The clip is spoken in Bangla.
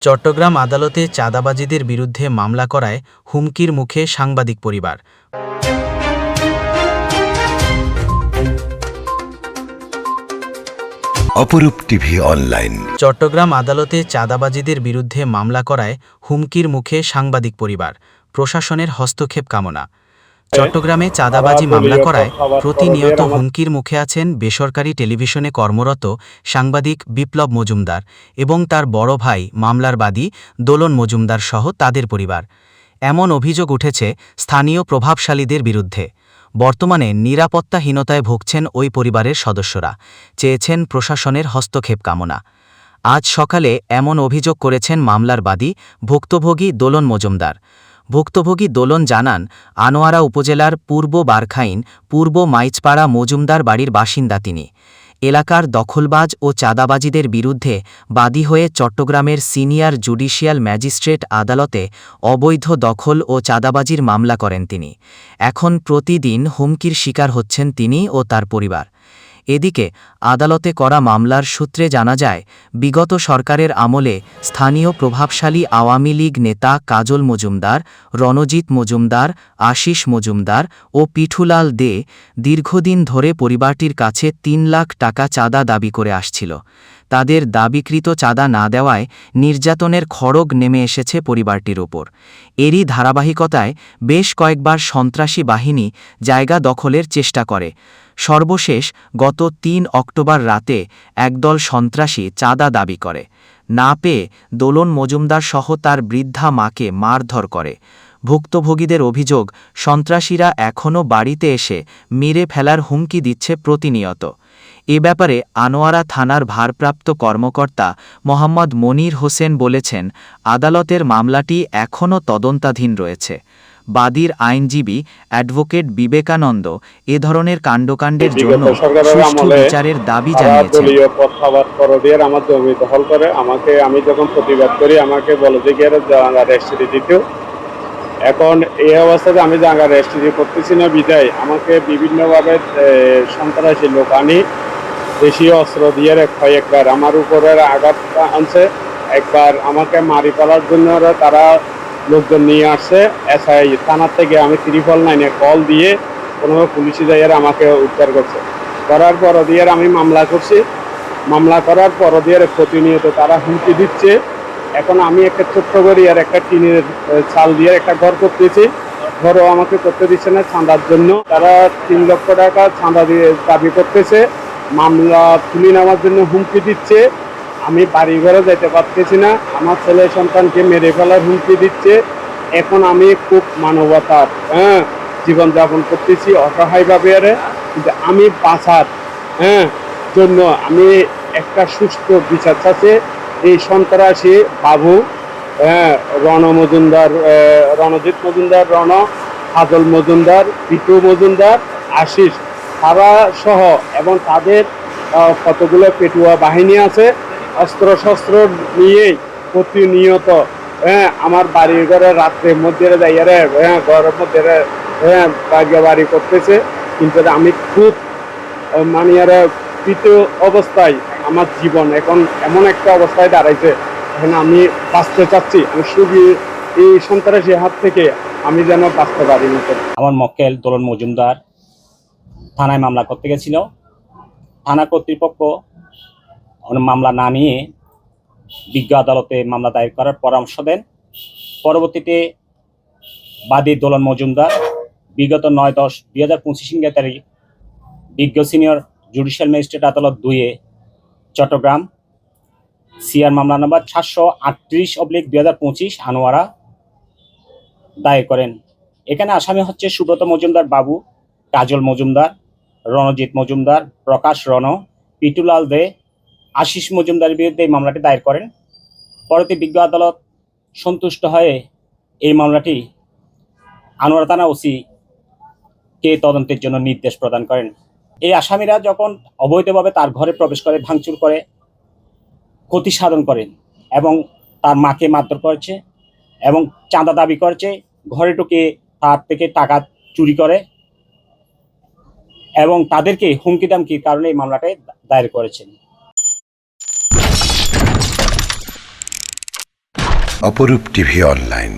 চট্টগ্রাম আদালতে চাঁদাবাজিদের বিরুদ্ধে মামলা করায় হুমকির মুখে সাংবাদিক পরিবার। অপরূপ টিভি অনলাইন। চট্টগ্রাম আদালতে চাঁদাবাজিদের বিরুদ্ধে মামলা করায় হুমকির মুখে সাংবাদিক পরিবার। প্রশাসনের হস্তক্ষেপ কামনা। চট্টগ্রামে চাঁদাবাজি মামলা করায় প্রতিনিয়ত হুমকির মুখে আছেন বেসরকারি টেলিভিশনে কর্মরত সাংবাদিক বিপ্লব মজুমদার এবং তার বড় ভাই মামলার বাদী দোলন মজুমদার সহ তাদের পরিবার। এমন অভিযোগ উঠেছে স্থানীয় প্রভাবশালীদের বিরুদ্ধে। বর্তমানে নিরাপত্তাহীনতায় ভুগছেন ওই পরিবারের সদস্যরা। চেয়েছেন প্রশাসনের হস্তক্ষেপ কামনা। আজ সকালে এমন অভিযোগ করেছেন মামলার বাদী ভুক্তভোগী দোলন মজুমদার। ভুক্তভোগী দোলন জানান, আনোয়ারা উপজেলার পূর্ব বারখাইন, পূর্ব মাইচপাড়া মজুমদার বাড়ির বাসিন্দা তিনি। এলাকার দখলবাজ ও চাঁদাবাজিদের বিরুদ্ধে বাদী হয়ে চট্টগ্রামের সিনিয়র জুডিশিয়াল ম্যাজিস্ট্রেট আদালতে অবৈধ দখল ও চাঁদাবাজির মামলা করেন তিনি। এখন প্রতিদিন হুমকির শিকার হচ্ছেন তিনি ও তার পরিবার। এদিকে, আদালতে করা মামলার সূত্রে জানা যায়, বিগত সরকারের আমলে স্থানীয় প্রভাবশালী আওয়ামী লীগ নেতা কাজল মজুমদার, রণজিৎ মজুমদার, আশিস মজুমদার ও পিঠুলাল দে দীর্ঘদিন ধরে পরিবারটির কাছে তিন লাখ টাকা চাঁদা দাবি করে আসছিল। তাদের দাবিকৃত চাঁদা না দেওয়ায় নির্যাতনের খড়গ নেমে এসেছে পরিবারটির ওপর। এরই ধারাবাহিকতায় বেশ কয়েকবার সন্ত্রাসী বাহিনী জায়গা দখলের চেষ্টা করে। সর্বশেষ গত তিন অক্টোবর রাতে একদল সন্ত্রাসী চাঁদা দাবি করে। না পেয়ে দোলন মজুমদার সহ তার বৃদ্ধা মাকে মারধর করে। ভুক্তভোগীদের অভিযোগ সন্ত্রাসীরা এখনও বাড়িতে এসে মেরে ফেলার হুমকি দিচ্ছে প্রতিনিয়ত। এ ব্যাপারে আনোয়ারা থানার ভারপ্রাপ্ত কর্মকর্তা মোহাম্মদ মনির হোসেন বলেছেন আদালতের মামলাটি এখনও তদন্তাধীন রয়েছে। বাদীর আইনজীবী অ্যাডভোকেট বিবেকানন্দ এ ধরনের কাণ্ডকাণ্ডের জন্য সুষ্ঠু বিচারের দাবি জানিয়েছেন। পরদিয়ে আমার জমি দখল করে আমাকে আমি যখন প্রতিবাদ করি আমাকে বলে যে গিয়ে জাঙ্গা রেজিস্ট্রি দিতে। এখন এই অবস্থাতে আমি জাঙ্গা রেজিস্ট্রি করতেছি না বিদায়, আমাকে বিভিন্নভাবে সন্ত্রাসী লোক আনি দেশীয় অস্ত্র দিয়ে রে কয়েকবার আমার উপরে আঘাত আনছে, একবার আমাকে মারি ফেলার জন্য তারা লোকজন নিয়ে আসছে। এসআই থানার থেকে আমি ত্রিপল নাইনে কল দিয়ে কোনো পুলিশি যাইয়ের আমাকে উদ্ধার করছে। করার পর দিয়ে আমি মামলা করছি। মামলা করার পর দিয়ে প্রতিনিয়ত তারা হুমকি দিচ্ছে। এখন আমি একটা ছোট্ট করি আর একটা টিনের চাল দিয়ে একটা ঘর করতেছি। ঘরও আমাকে করতে দিচ্ছে না চাঁদার জন্য। তারা তিন লক্ষ টাকা চাঁদা দিয়ে দাবি করতেছে। মামলা তুলে নেওয়ার জন্য হুমকি দিচ্ছে। আমি বাড়ি ঘরে যেতে পারতেছি না। আমার ছেলে সন্তানকে মেরে ফেলার হুমকি দিচ্ছে। এখন আমি খুব মানবতার হ্যাঁ জীবনযাপন করতেছি অসহায়ভাবে আরে। কিন্তু আমি বাঁচার হ্যাঁ জন্য আমি একটা সুস্থ বিচার চাচ্ছে। এই সন্ত্রাসী বাবু হ্যাঁ রণ মজুমদার রণজিৎ মজুমদার রণ হাজল মজুমদার পিটু মজুমদার আশিস তারা সহ এবং তাদের কতগুলো পেটুয়া বাহিনী আছে অস্ত্র শস্ত্র নিয়েই প্রতিনিয়ত হ্যাঁ আমার বাড়ির ঘরে রাত্রের মধ্যে যাইয়া রে হ্যাঁ ঘরের মধ্যে হ্যাঁ বাড়ি করতেছে। কিন্তু আমি খুব আহ, মানে আর কৃত অবস্থায় আমার জীবন এখন এমন একটা অবস্থায় দাঁড়াইছে এখন আমি বাঁচতে চাচ্ছি, আমি শুধু এই সন্ত্রাসী হাত থেকে আমি যেন বাঁচতে পারি আমার মক্কেল দোলন মজুমদার থানায় মামলা করতে গেছিল। থানা কর্তৃপক্ষ মামলা না নিয়ে বিজ্ঞ আদালতে মামলা দায়ের করার পরামর্শ দেন। পরবর্তীতে বাদী দোলন মজুমদার বিগত নয় দশ দুই হাজার পঁচিশ ইংরেজি তারিখ বিজ্ঞ সিনিয়র জুডিশিয়াল ম্যাজিস্ট্রেট আদালত দুইয়ে চট্টগ্রাম। সিআর মামলা নম্বর সাতশো আটত্রিশ অবলিক দুই হাজার পঁচিশ আনোয়ারা দায়ের করেন। এখানে আসামি হচ্ছে সুব্রত মজুমদার বাবু, কাজল মজুমদার, রণজিৎ মজুমদার, প্রকাশ রণ, পিটুলাল দে, আশিস মজুমদারের বিরুদ্ধে এই মামলাটি দায়ের করেন। পরবর্তী বিজ্ঞ আদালত সন্তুষ্ট হয়ে এই মামলাটি আনোয়ার থানা ওসি কে তদন্তের জন্য নির্দেশ প্রদান করেন। এই আসামিরা যখন অবৈধভাবে তার ঘরে প্রবেশ করে, ভাঙচুর করে, ক্ষতি সাধন করেন এবং তার মাকে মারধর করেছে এবং চাঁদা দাবি করেছে, ঘরে ঢুকে তার থেকে টাকা চুরি করে এবং তাদেরকে হুমকি দামকির কারণে এই মামলাটাই দায়ের করেছেন। অপরূপ টিভি অনলাইন।